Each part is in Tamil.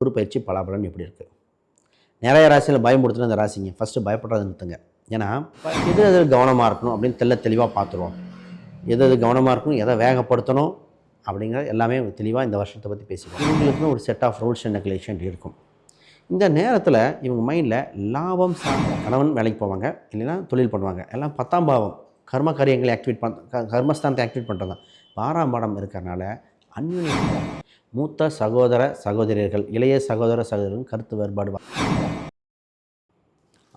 குரு பயிற்சி பலாபலன் எப்படி இருக்குது நிறைய ராசியில் பயன்படுத்தின அந்த ராசிங்க. ஃபஸ்ட்டு பயப்படுறது நிறுத்துங்க. ஏன்னா எது எது கவனமாக இருக்கணும் அப்படின்னு தெல்ல தெளிவாக பார்த்துருவோம். எது எது கவனமாக இருக்கணும் எதை வேகப்படுத்தணும் அப்படிங்கிற எல்லாமே தெளிவாக இந்த வருஷத்தை பற்றி பேசிக்கலாம் இவங்களுக்குன்னு ஒரு set of rules and regulation இருக்கும். இந்த நேரத்தில் இவங்க மைண்டில் லாபம் சார்ந்த கணவன் வேலைக்கு போவாங்க இல்லைன்னா தொழில் பண்ணுவாங்க. எல்லாம் பத்தாம் பாவம். கர்ம காரியங்களை ஆக்டிவேட் பண்ண கர்மஸ்தானத்தை ஆக்டிவேட் பண்ணுறது தான் ஆறாம் பாடம் இருக்கிறனால அந்யுன்யம் மூத்த சகோதர சகோதரியர்கள் இளைய சகோதர சகோதரர்கள் கருத்து வேறுபாடு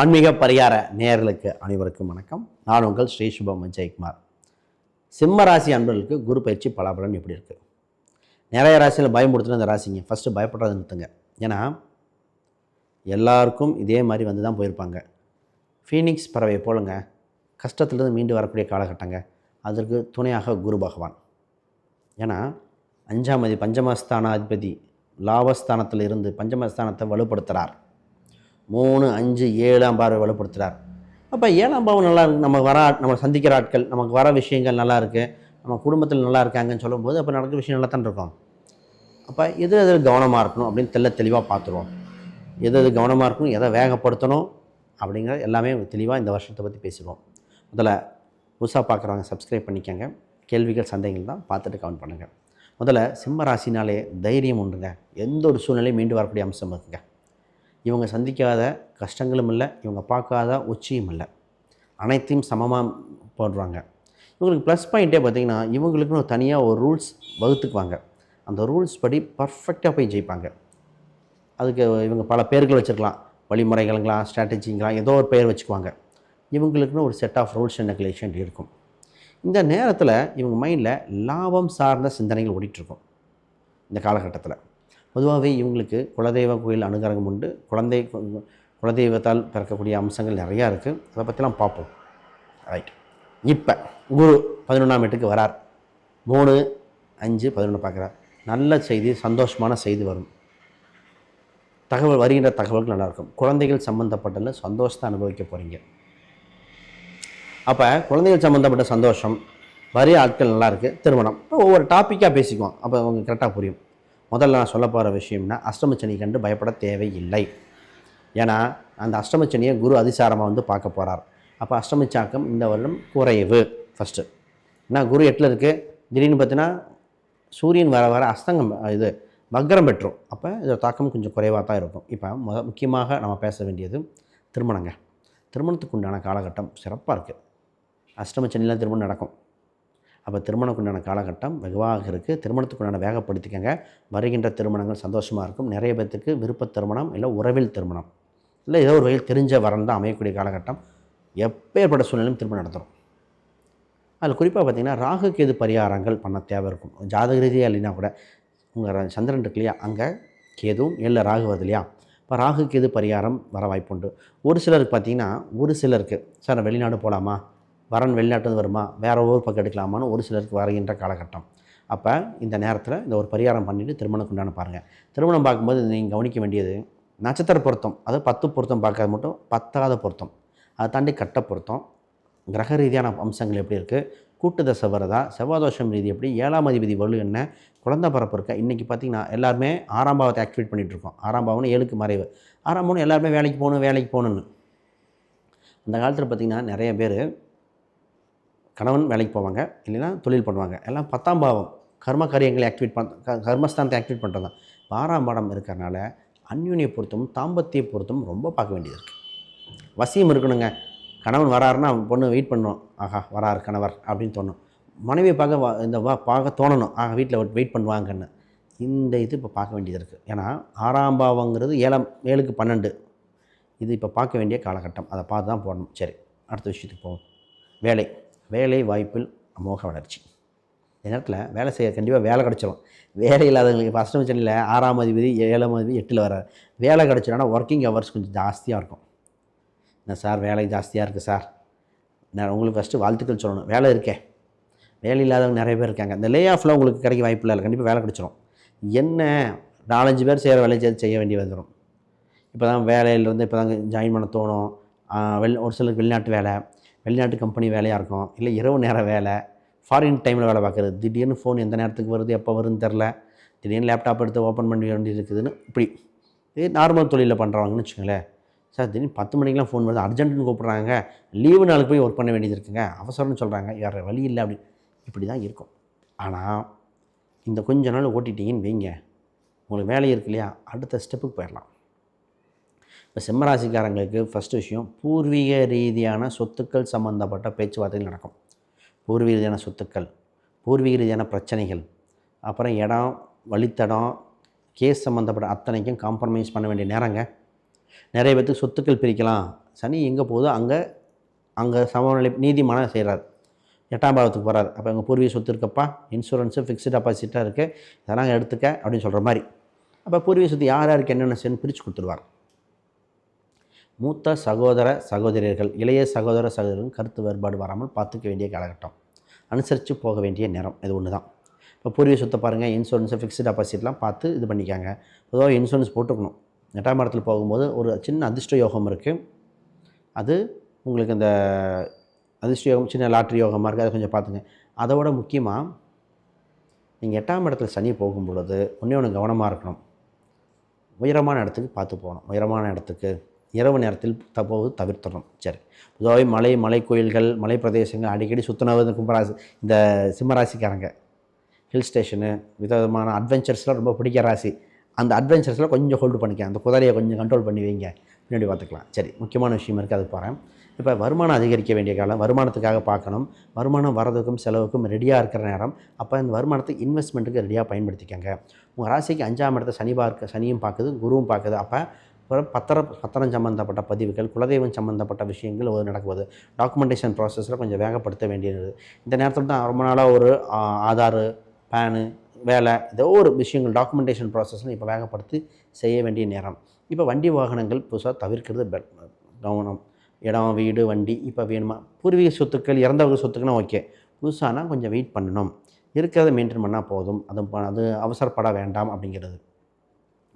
ஆன்மீக பரிகார நேயர்களுக்கு அனைவருக்கும் வணக்கம். நான் உங்கள் ஸ்ரீ சுபம் ஜெயக்குமார் சிம்ம ராசி அன்பர்களுக்கு குரு பயிற்சி பலாபலன் எப்படி இருக்குது நிறைய ராசியில் பயமுடுத்தின அந்த ராசிங்க. ஃபஸ்ட்டு பயப்படுறதை நிறுத்துங்க. ஏன்னா எல்லாருக்கும் இதே மாதிரி வந்து தான் போயிருப்பாங்க. ஃபீனிக்ஸ் பறவை போலுங்க. கஷ்டத்துலேருந்து மீண்டு வரக்கூடிய காலகட்டங்க. அதற்கு துணையாக குரு பகவான். ஏன்னா அஞ்சாம் அதி பஞ்சமஸ்தானாதிபதி லாபஸ்தானத்தில் இருந்து பஞ்சமஸ்தானத்தை வலுப்படுத்துகிறார் மூணு அஞ்சு ஏழாம் பார்வை வலுப்படுத்துகிறார் அப்போ ஏழாம் பாவம் நல்லா இருக்கு. நம்ம வர ஆட்- நம்ம சந்திக்கிற ஆட்கள் நமக்கு வர விஷயங்கள் நல்லா இருக்குது நம்ம குடும்பத்தில் நல்லா இருக்காங்கன்னு சொல்லும்போது அப்போ நடக்கிற விஷயம் நல்லா தான் இருக்கும். அப்போ எது எது கவனமாக இருக்கணும் அப்படின்னு தெல்ல தெளிவாக பார்த்துருவோம். எது எது கவனமாக இருக்கணும் எதை வேகப்படுத்தணும் அப்படிங்கிற எல்லாமே தெளிவாக இந்த வருஷத்தை பற்றி பேசிடுவோம். முதல்ல புதுசாக பார்க்குறவங்க சப்ஸ்கிரைப் பண்ணிக்கங்க. கேள்விகள் சந்தேகங்கள் தான் பார்த்துட்டு கவுண்ட் பண்ணுங்கள் முதல்ல சிம்ம ராசினாலே தைரியம் உண்டுங்க எந்த ஒரு சூழ்நிலையும் மீண்டு வரக்கூடிய அம்சம் இருக்குங்க இவங்க சந்திக்காத கஷ்டங்களும் இல்லை இவங்க பார்க்காத உச்சியும் இல்லை. அனைத்தையும் சமமாக போடுறாங்க. இவங்களுக்கு ப்ளஸ் பாயிண்ட்டே பார்த்திங்கன்னா இவங்களுக்குன்னு தனியாக ஒரு ரூல்ஸ் வகுத்துக்குவாங்க. அந்த ரூல்ஸ் படி பர்ஃபெக்டாக போய் ஜெயிப்பாங்க. அதுக்கு இவங்க பல பேர்கள் வச்சுருக்கலாம். வழிமுறைகள்ங்களா ஸ்ட்ராட்டஜிங்களா ஏதோ ஒரு பெயர் வச்சுக்குவாங்க. இவங்களுக்குன்னு ஒரு set of rules and regulation இருக்கும். இந்த நேரத்தில் இவங்க மைண்டில் லாபம் சார்ந்த சிந்தனைகள் ஓடிட்டுருக்கும். இந்த காலகட்டத்தில். பொதுவாகவே இவங்களுக்கு குலதெய்வ கோயில் அனுகிரகம் உண்டு. குழந்தை குலதெய்வத்தால் பிறக்கக்கூடிய அம்சங்கள் நிறையா இருக்குது அதை பற்றிலாம் பார்ப்போம் ரைட் இப்போ குரு பதினொன்றாம் வீட்டுக்கு வரார். மூணு அஞ்சு பதினொன்று பார்க்குறார் நல்ல செய்தி சந்தோஷமான செய்தி வரும். தகவல் வருகின்ற தகவல்கள் நல்லாயிருக்கும் குழந்தைகள் சம்மந்தப்பட்டதில் சந்தோஷத்தை அனுபவிக்க போகிறீங்க அப்போ குழந்தைகள் சம்மந்தப்பட்ட சந்தோஷம் வரிய ஆட்கள் நல்லாயிருக்கு திருமணம். இப்போ ஒவ்வொரு டாப்பிக்காக பேசிக்குவோம். அப்போ உங்களுக்கு கரெக்டாக புரியும். முதல்ல நான் சொல்ல போகிற விஷயம்னா அஷ்டமச்சனி கண்டு பயப்பட தேவையில்லை. ஏன்னா அந்த அஷ்டமச்சனியை குரு அதிசாரமாக வந்து பார்க்க போகிறார் அப்போ அஷ்டமச்சாக்கம் இந்த வருடம் குறைவு ஃபஸ்ட்டு ஏன்னா குரு எட்டில் இருக்குது திடீர்னு பார்த்தீங்கன்னா சூரியன் வர வர அஸ்தங்கம் இது வக்ரம் பெற்றும். அப்போ இதோட தாக்கம் கொஞ்சம் குறைவாக தான் இருக்கும். இப்போ முக்கியமாக நம்ம பேச வேண்டியது திருமணங்க. திருமணத்துக்கு உண்டான காலகட்டம் சிறப்பாக இருக்குது அஷ்டமச்சனியில் திருமணம் நடக்கும். அப்போ திருமணத்துக்கு உண்டான காலகட்டம் வெகுவாக இருக்குது திருமணத்துக்கு உண்டான வேகப்படுத்திக்கங்க. வருகின்ற திருமணங்கள் சந்தோஷமாக இருக்கும். நிறைய பேர்த்துக்கு விருப்ப திருமணம் இல்லை உறவில் திருமணம். இல்லை ஏதோ ஒரு வகையில் தெரிஞ்ச வரன் தான் அமையக்கூடிய காலகட்டம். எப்பேற்பட்ட சூழ்நிலையும் திருமணம் நடத்துகிறோம் அதில் குறிப்பாக பார்த்தீங்கன்னா ராகு கேது பரிகாரங்கள் பண்ண தேவை இருக்கும். ஜாதக ரீதியாக இல்லைன்னா கூட உங்கள் சந்திரன் இருக்கு இல்லையா? அங்கே கேதுவும் ஏழில் ராகு வருது இல்லையா? இப்போ ராகு கேது பரிகாரம் வர வாய்ப்புண்டு. ஒரு சிலருக்கு பார்த்தீங்கன்னா ஒரு சிலருக்கு சார் நான் வெளிநாடு போகலாமா வரன் வெளிநாட்டு வருமா? வேறு ஊர் பக்கம் எடுக்கலாமான்னு ஒரு சிலருக்கு வருகின்ற காலகட்டம். அப்போ இந்த நேரத்தில் இந்த ஒரு பரிகாரம் பண்ணிவிட்டு திருமணம் உண்டான பாருங்கள் திருமணம் பார்க்கும்போது நீங்கள் கவனிக்க வேண்டியது நட்சத்திர பொருத்தம் அதாவது பத்து பொருத்தம் பார்க்கறது மட்டும் பத்தாவது பொருத்தம். அதை தாண்டி கட்ட பொருத்தம் கிரக ரீதியான அம்சங்கள் எப்படி இருக்குது கூட்டு தசை வருதா? செவ்வாதோஷம் ரீதி எப்படி? ஏழாம் அதிபதி வலு என்ன? குழந்தை பரப்பு இருக்கா? இன்றைக்கி பார்த்தீங்கன்னா எல்லாருமே ஆறாம் பாவத்தை ஆக்டிவேட் பண்ணிகிட்டு இருக்கோம். ஆறாம் பாவம்னு ஏழுக்கு மறைவு. ஆறாம் பாவம் எல்லாருமே வேலைக்கு போகணும் வேலைக்கு போகணுன்னு அந்த காலத்தில் பார்த்திங்கன்னா நிறைய பேர் கணவன் வேலைக்கு போவாங்க இல்லைன்னா தொழில் பண்ணுவாங்க. எல்லாம் பத்தாம் பாவம். கர்ம காரியங்களை ஆக்டிவேட் பண்ண கர்மஸ்தானத்தை ஆக்டிவேட் பண்ணுறது தான். ஆறாம் பாடம் இருக்கிறனால அந்யுன்ய பொருத்தமும் தாம்பத்திய பொருத்தமும் ரொம்ப பார்க்க வேண்டியது இருக்குது வசியம் இருக்கணுங்க. கணவன் வராருன்னா பொண்ணு வெயிட் பண்ணணும் ஆஹா வராரு கணவர் அப்படின்னு தோணும். மனைவியை பார்க்க வா- இந்த வா பார்க்க தோணணும். ஆஹா வீட்டில் வெயிட் பண்ணுவாங்கன்னு. இந்த இது இப்போ பார்க்க வேண்டியது இருக்குது ஏன்னா ஆறாம் பாவங்கிறது ஏழாம் ஏழுக்கு பன்னெண்டு. இது இப்போ பார்க்க வேண்டிய காலகட்டம். அதை பார்த்து தான் போடணும். சரி அடுத்த விஷயத்துக்கு போவோம். வேலை. வேலை வாய்ப்பில் அமோக வளர்ச்சி. இந்த நேரத்தில் வேலை செய்ய கண்டிப்பாக வேலை கிடச்சிரும். வேலை இல்லாதவங்களுக்கு ஃபஸ்ட் மிஷனில் ஆறாம் அதிபதி ஏழாம் அதிபதி எட்டில் வர வேலை கிடச்சிருன்னா ஒர்க்கிங் ஹவர்ஸ் கொஞ்சம் ஜாஸ்தியாக இருக்கும். என்ன சார் வேலை ஜாஸ்தியாக இருக்குது சார்? நான் உங்களுக்கு ஃபஸ்ட்டு வாழ்த்துக்கள் சொல்லணும். வேலை இருக்கே. வேலை இல்லாதவங்க நிறைய பேர் இருக்காங்க. இந்த லே ஆஃபில் உங்களுக்கு கிடைக்க வாய்ப்பு இல்லை கண்டிப்பாக வேலை கிடச்சிரும். என்ன நாலஞ்சு பேர் செய்கிற வேலையை சேர்த்து செய்ய வேண்டி வந்துடும் இப்போ தான் வேலையிலேருந்து இப்போ தான் ஜாயின் பண்ண தோணும். வெளி ஒரு சிலருக்கு வெளிநாட்டு வேலை. வெளிநாட்டு கம்பெனி வேலையாக இருக்கும். இல்லை இரவு நேர வேலை. ஃபாரின் டைமில் வேலை பார்க்குறது. திடீர்னு ஃபோன் எந்த நேரத்துக்கு வருது எப்போ வருதுன்னு தெரில திடீர்னு லேப்டாப் எடுத்து ஓப்பன் பண்ணி வேண்டியது இருக்குதுன்னு இப்படி. இது நார்மல் தொழிலில் பண்ணுறவங்கன்னு வச்சுங்களேன் சார் திடீர்னு பத்து மணிக்கெலாம் ஃபோன் வருது. அர்ஜென்ட்னு கூப்பிட்றாங்க. லீவு நாளுக்கு போய் ஒர்க் பண்ண வேண்டியது இருக்குங்க. அவசரம்னு சொல்கிறாங்க வேறு வழி இல்லை அப்படி. இப்படி தான் இருக்கும். ஆனால் இந்த கொஞ்ச நாள் ஓட்டிட்டீங்கன்னு வைங்க. உங்களுக்கு வேலை இருக்கு இல்லையா? அடுத்த ஸ்டெப்புக்கு போயிடலாம். இப்போ சிம்மராசிக்காரங்களுக்கு ஃபஸ்ட் விஷயம் பூர்வீக ரீதியான சொத்துக்கள் சம்மந்தப்பட்ட பேச்சுவார்த்தைகள் நடக்கும். பூர்வீக ரீதியான சொத்துக்கள் பூர்வீக ரீதியான பிரச்சனைகள் அப்புறம் இடம் வழித்தடம் கேஸ் சம்மந்தப்பட்ட அத்தனைக்கும் காம்ப்ரமைஸ் பண்ண வேண்டிய நேரங்க. நிறைய பேர்த்துக்கு சொத்துக்கள் பிரிக்கலாம். சனி எங்கே போகுதோ அங்கே அங்கே சமநிலை நீதிமானம் செய்கிறார் எட்டாம் பாவத்துக்கு போகிறார் அப்போ எங்கள் பூர்வீக சொத்து இருக்கப்பா? இன்சூரன்ஸு ஃபிக்ஸ்டு டெபாசிட்டாக இருக்குது இதெல்லாம் எடுத்துக்க அப்படின்னு சொல்கிற மாதிரி. அப்போ பூர்வீக சொத்து யார் யாருக்கு என்னென்ன செய்யணும் பிரித்து கொடுத்துருவார். மூத்த சகோதர சகோதரியர்கள் இளைய சகோதர சகோதரர்கள் கருத்து வேறுபாடு வராமல் பார்த்துக்க வேண்டிய காலகட்டம். அனுசரித்து போக வேண்டிய நேரம். இது ஒன்று தான். இப்போ பூர்வீக சொத்தை பாருங்கள் இன்சூரன்ஸு ஃபிக்ஸ்டு டெபாசிட்லாம் பார்த்து இது பண்ணிக்காங்க. பொதுவாக இன்சூரன்ஸ் போட்டுக்கணும். எட்டாம் இடத்துல போகும்போது ஒரு சின்ன அதிர்ஷ்ட யோகம் இருக்குது அது உங்களுக்கு இந்த அதிர்ஷ்ட யோகம் சின்ன லாட்ரி யோகமாக இருக்குது அதை கொஞ்சம் பார்த்துங்க. அதோட முக்கியமாக நீங்கள் எட்டாம் இடத்துல சனி போகும் பொழுது ஒன்றே ஒன்று கவனமாக இருக்கணும். உயரமான இடத்துக்கு பார்த்து போகணும். உயரமான இடத்துக்கு இரவு நேரத்தில் தப்போது தவிர்த்தணும் சரி. பொதுவாகவே மலை மலை கோயில்கள் மலை பிரதேசங்கள் அடிக்கடி சுத்தினவது கும்பராசி இந்த சிம்மராசிக்காரங்க. ஹில் ஸ்டேஷனு விதவிதமான அட்வென்ச்சர்ஸ்லாம் ரொம்ப பிடிக்கிற ராசி. அந்த அட்வென்ச்சர்ஸில் கொஞ்சம் ஹோல்டு பண்ணிக்க. அந்த குதிரையை கொஞ்சம் கண்ட்ரோல் பண்ணி வைங்க. பின்னாடி பார்த்துக்கலாம். சரி. முக்கியமான விஷயம் இருக்குது அது போகிறேன் இப்போ வருமானம் அதிகரிக்க வேண்டிய காலம். வருமானத்துக்காக பார்க்கணும். வருமானம் வரதுக்கும் செலவுக்கும் ரெடியாக இருக்கிற நேரம். அப்போ இந்த வருமானத்தை இன்வெஸ்ட்மெண்ட்டுக்கு ரெடியாக பயன்படுத்திக்கங்க. உங்கள் ராசிக்கு அஞ்சாம் இடத்த சனி பார்க்க சனியும் பார்க்குது குருவும் பார்க்குது. அப்போ அப்புறம் பத்திரம் பத்திரம் சம்மந்தப்பட்ட பதிவுகள் குலதெய்வம் சம்மந்தப்பட்ட விஷயங்கள் ஒரு நடக்குவது. டாக்குமெண்டேஷன் ப்ராசஸில் கொஞ்சம் வேகப்படுத்த வேண்டியது இந்த நேரத்தில் தான் ரொம்ப நாளாக ஒரு ஆதார் ஆதாரு பேனு வேலை ஏதோ ஒரு விஷயங்கள் டாக்குமெண்டேஷன் ப்ராசஸில் இப்போ வேகப்படுத்தி செய்ய வேண்டிய நேரம். இப்போ வண்டி வாகனங்கள் புதுசாக தவிர்க்கிறது பெ- கவனம். இடம் வீடு வண்டி இப்போ வேணுமா? பூர்வீக சொத்துக்கள் இறந்தவர்கள் சொத்துக்கள்னா ஓகே. புதுசானா கொஞ்சம் வெயிட் பண்ணணும். இருக்கிறத மெயின்டைன் பண்ணால் போதும். அது அது அவசரப்பட வேண்டாம் அப்படிங்கிறது.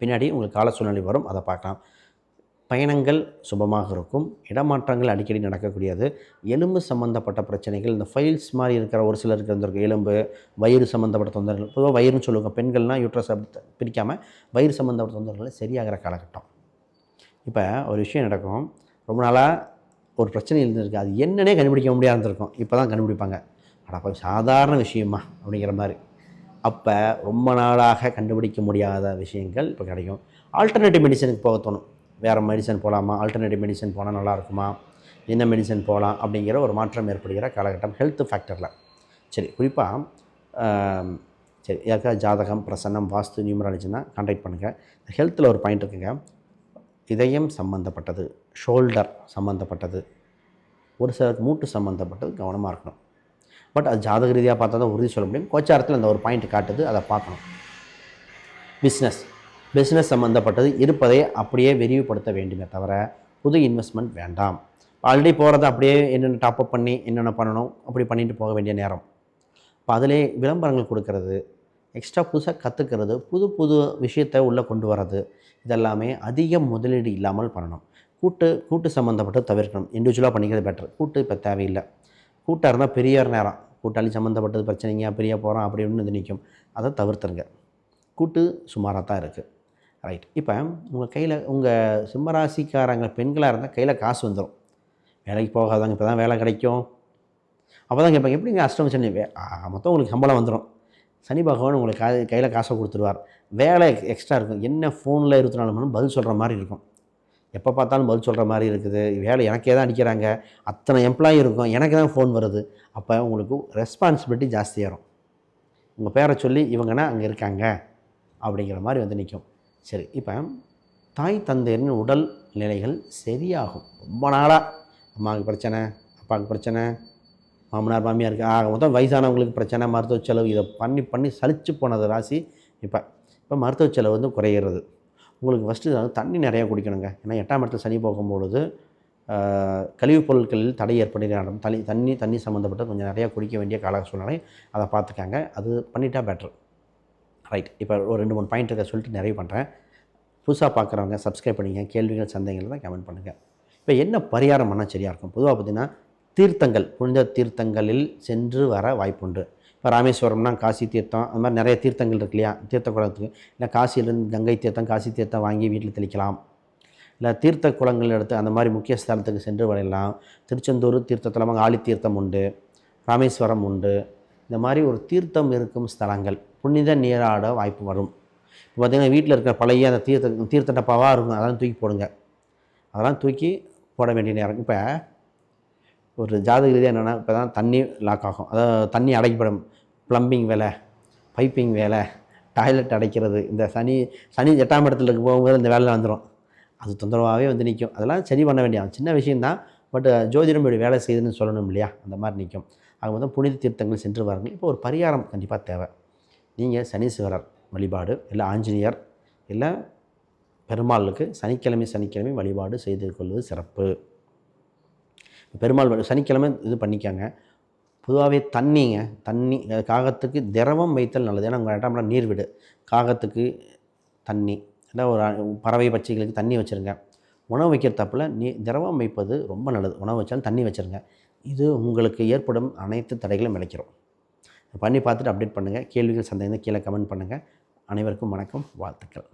பின்னாடி உங்களுக்கு கால சூழ்நிலை வரும் அதை பார்க்கலாம். பயணங்கள் சுபமாக இருக்கும். இடமாற்றங்கள் அடிக்கடி நடக்கக்கூடியது. எலும்பு சம்மந்தப்பட்ட பிரச்சனைகள் இந்த ஃபைல்ஸ் மாதிரி இருக்கிற ஒரு சிலருக்கு இருந்திருக்கு எலும்பு வயிறு சம்மந்தப்பட்ட தொந்தரவுகள். பொதுவாக வயிறுன்னு சொல்லுவாங்க. பெண்கள்னால் யூட்ரஸ் பிரிக்காமல் வயிறு சம்மந்தப்பட்ட தொந்தரவுகள் சரியாகிற காலகட்டம். இப்போ ஒரு விஷயம் நடக்கும். ரொம்ப நாளாக ஒரு பிரச்சனை இருந்திருக்கு. அது என்னன்னே கண்டுபிடிக்க முடியாது இருந்திருக்கும். இப்போ தான் கண்டுபிடிப்பாங்க அடப்பா சாதாரண விஷயமா அப்படிங்கிற மாதிரி. அப்போ ரொம்ப நாளாக கண்டுபிடிக்க முடியாத விஷயங்கள் இப்போ கிடைக்கும். ஆல்டர்னேட்டிவ் மெடிசனுக்கு போக தோணும். வேறு மெடிசன் போகலாமா ஆல்டர்னேட்டிவ் மெடிசன் போனால் நல்லா இருக்குமா? என்ன மெடிசன் போகலாம் அப்படிங்கிற ஒரு மாற்றம் ஏற்படுகிற காலகட்டம் ஹெல்த் ஃபேக்டரில் சரி குறிப்பாக சரி யாருக்காவது ஜாதகம் பிரசன்னம் வாஸ்து நியூமராலஜினா கான்டாக்ட் பண்ணுங்கள் ஹெல்த்தில் ஒரு பாயிண்ட் இருக்குங்க. இதயம் சம்மந்தப்பட்டது ஷோல்டர் சம்மந்தப்பட்டது ஒரு சிலருக்கு மூட்டு சம்மந்தப்பட்டது கவனமாக இருக்கணும். பட் அது ஜாதக ரீதியாக பார்த்தா தான் உறுதி சொல்ல முடியும். கோச்சாரத்தில் அந்த ஒரு பாயிண்ட் காட்டுது அதை பார்க்கணும். பிஸ்னஸ் பிஸ்னஸ் சம்மந்தப்பட்டது இருப்பதை அப்படியே விரிவுபடுத்த வேண்டுமே தவிர புது இன்வெஸ்ட்மெண்ட் வேண்டாம். ஆல்ரெடி போகிறத அப்படியே என்னென்ன டாப்அப் பண்ணி என்னென்ன பண்ணணும் அப்படி பண்ணிட்டு போக வேண்டிய நேரம். இப்போ அதிலே விளம்பரங்கள் கொடுக்கறது எக்ஸ்ட்ரா புதுசாக கற்றுக்கிறது புது புது விஷயத்தை உள்ளே கொண்டு வர்றது இதெல்லாமே அதிக முதலீடு இல்லாமல் பண்ணணும். கூட்டு கூட்டு சம்மந்தப்பட்டு தவிர்க்கணும். இண்டிவிஜுவலாக பண்ணிக்கிறது பெட்டர் கூட்டு இப்போ தேவையில்லை. கூட்டாக இருந்தால் பெரியார் நேரம். கூட்டாளி சம்மந்தப்பட்டது பிரச்சனைங்க பெரிய போகிறோம் அப்படி இப்படின்னு நிற்கும். அதை தவிர்த்துருங்க. கூட்டு சுமாராக தான் இருக்குது. ரைட் இப்போ உங்கள் கையில் உங்கள் சிம்மராசிக்காரங்க பெண்களாக இருந்தால் கையில் காசு வந்துடும். வேலைக்கு போகாதாங்க இப்போ தான் வேலை கிடைக்கும். அப்போ தான் கேட்பாங்க எப்படிங்க அஷ்டம் சனி? மொத்தம் உங்களுக்கு சம்பளம் வந்துடும். சனி பகவான் உங்களுக்கு கா கையில் காசை கொடுத்துருவார். வேலை எக்ஸ்ட்ரா இருக்கும். என்ன ஃபோனில் இருபத்தி நாலு மணி பதில் சொல்கிற மாதிரி இருக்கும். எப்போ பார்த்தாலும் பதில் சொல்கிற மாதிரி இருக்குது. வேலை எனக்கே தான் அடிக்கிறாங்க. அத்தனை எம்ப்ளாயி இருக்கும் எனக்கு தான் ஃபோன் வருது. அப்போ உங்களுக்கு ரெஸ்பான்சிபிலிட்டி ஜாஸ்தியாகும் உங்கள் பேரை சொல்லி இவங்கன்னா அங்கே இருக்காங்க? அப்படிங்கிற மாதிரி வந்து நிற்கும் சரி இப்போ தாய் தந்தையரின் உடல் நிலைகள் சரியாகும். ரொம்ப நாளாக அம்மாவுக்கு பிரச்சனை அப்பாவுக்கு பிரச்சனை மாமனார் மாமியாருக்கு ஆக மொத்தம் வயசானவங்களுக்கு பிரச்சனை மருத்துவ செலவு இதை பண்ணி பண்ணி சலிச்சு போனது ராசி இப்போ. இப்போ மருத்துவ செலவு வந்து குறையிறது. உங்களுக்கு ஃபஸ்ட்டு வந்து தண்ணி நிறையா குடிக்கணுங்க. ஏன்னா எட்டாம் இடத்துல சனி போகும்பொழுது கழிவுப் பொருட்களில் தடை ஏற்படுகிற தனி தண்ணி தண்ணி சம்மந்தப்பட்ட கொஞ்சம் நிறையா குடிக்க வேண்டிய கால சூழ்நிலை அதை பார்த்துக்காங்க. அது பண்ணிட்டா பெட்ரு ரைட் இப்போ ஒரு ரெண்டு மூணு பாயிண்ட் இருக்க சொல்லிட்டு நிறைய பண்ணுறேன் புதுசாக பார்க்குறவங்க சப்ஸ்கிரைப் பண்ணிங்க கேள்விகள் சந்தேகங்கள் தான் கமெண்ட் பண்ணுங்கள் இப்போ என்ன பரிகாரம் பண்ணால் சரியாக இருக்கும்? பொதுவாக பார்த்தீங்கன்னா தீர்த்தங்கள் புனித தீர்த்தங்களில் சென்று வர வாய்ப்புண்டு. இப்போ ராமேஸ்வரம்னா காசி தீர்த்தம் அது மாதிரி நிறைய தீர்த்தங்கள் இருக்கு இல்லையா? தீர்த்த குளத்துக்கு இல்லை காசியிலேருந்து கங்கை தீர்த்தம் காசி தீர்த்தம் வாங்கி வீட்டில் தெளிக்கலாம். இல்லை தீர்த்த குளங்கள் எடுத்து அந்த மாதிரி முக்கிய ஸ்தலத்துக்கு சென்று வரையலாம் திருச்செந்தூர் தீர்த்தத்தலமாக ஆழி தீர்த்தம் உண்டு ராமேஸ்வரம் உண்டு. இந்த மாதிரி ஒரு தீர்த்தம் இருக்கும் ஸ்தலங்கள். புனித நீராட வாய்ப்பு வரும். இப்போ பார்த்தீங்கன்னா வீட்டில் இருக்கிற பழைய அந்த தீர்த்த தீர்த்த டப்பாவாக இருக்கும் அதெல்லாம் தூக்கி போடுங்க. அதெல்லாம் தூக்கி போட வேண்டிய நேரம். இப்போ ஒரு ஜாதக ரீதியாக என்னென்னா இப்போ தான் தண்ணி லாக் ஆகும். அதாவது தண்ணி அடைக்கப்படும். ப்ளம்பிங் வேலை பைப்பிங் வேலை டாய்லெட் அடைக்கிறது இந்த சனி சனி எட்டாம் இடத்துல இருக்க போகும்போது இந்த வேலை வந்துடும் அது தொந்தரவாகவே வந்து நிற்கும் அதெல்லாம் சரி பண்ண வேண்டிய சின்ன விஷயந்தான் பட் ஜோதிடம் இப்படி வேலை செய்யுதுன்னு சொல்லணும் இல்லையா? அந்த மாதிரி நிற்கும் அவங்க வந்து புனித தீர்த்தங்கள் சென்று வாருங்கள் இப்போ ஒரு பரிகாரம் கண்டிப்பாக தேவை. நீங்கள் சனீஸ்வரர் வழிபாடு இல்லை ஆஞ்சநேயர் இல்லை பெருமாளுக்கு சனிக்கிழமை சனிக்கிழமை வழிபாடு செய்து கொள்வது சிறப்பு. பெருமாள் சனிக்கிழமை இது பண்ணிக்கோங்க. பொதுவாகவே தண்ணிங்க தண்ணி காகத்துக்கு திரவம் வைத்தல் நல்லது. ஏன்னா உங்கள் இடம்லாம் நீர் விடு. காகத்துக்கு தண்ணி இல்லை ஒரு பறவை பச்சைகளுக்கு தண்ணி வச்சுருங்க. உணவு வைக்கிற தப்பில் நீ திரவம் வைப்பது ரொம்ப நல்லது. உணவு வச்சாலும் தண்ணி வச்சுருங்க. இது உங்களுக்கு ஏற்படும் அனைத்து தடைகளும் விளைக்கிறோம் பண்ணி பார்த்துட்டு அப்டேட் பண்ணுங்கள் கேள்விகள் சந்தேகம் கீழே கமெண்ட் பண்ணுங்கள் அனைவருக்கும் வணக்கம் வாழ்த்துக்கள்.